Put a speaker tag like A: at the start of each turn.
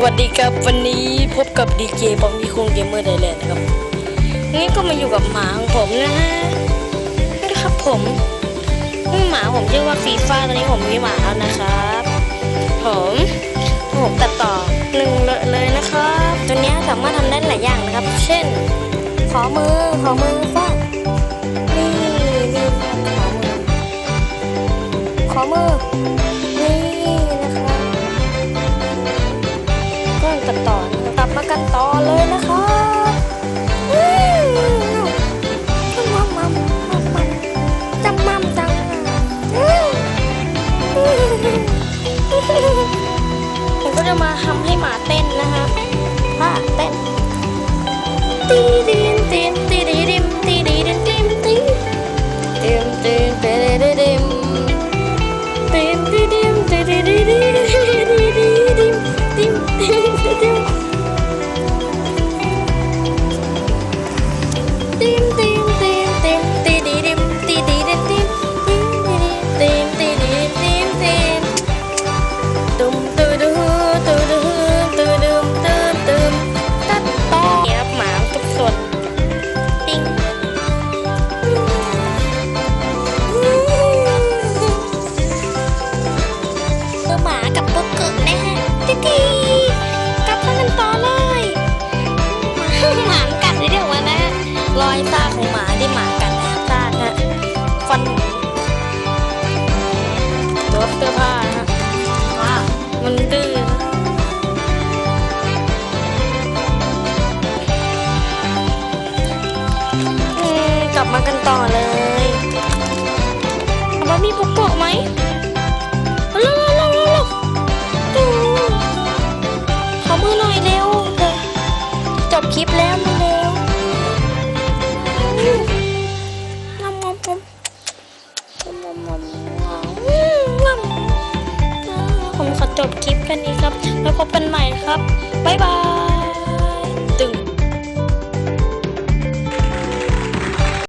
A: สวัสดีครับวันนี้พบกับดีเจบอมบี้คุงเกมเมอร์ไดแลนด์ครับนี่ก็มาอยู่กับหมาของผมนะฮะนี่ครับผมนี่หมาผมชื่อว่าฟีฟ่าตอนนี้ผมมีหมาแล้วนะครับ ผมผมตัดต่อหนึ่งเลยเลยนะครับตัวนี้สามารถทำได้หลายอย่างนะครับ เช่น ขอมือขอมือฟาดนี่นี่ขอมือขอมือ กันต่อกลับมากันต่อเลยนะครับจำมั่มมั่มมั่มมั่มจำมัมจังอืมผมก็จะมาทำให้หมาเต้นนะคะหมาเต้นตีดี อยซากของหมาที่หมากัดนะซากฮะฟันรถเสื้อผ้าฮะว้ามันดื้อกลับมากันต่อเลยเอามามีปุกโกะไหมเร็วเร็วเร็วเร็วเร็วขอมือหน่อยเร็ว จบคลิปแล้ว จบคลิปแค่นี้ครับ แล้วพบกันใหม่ครับ บ๊ายบาย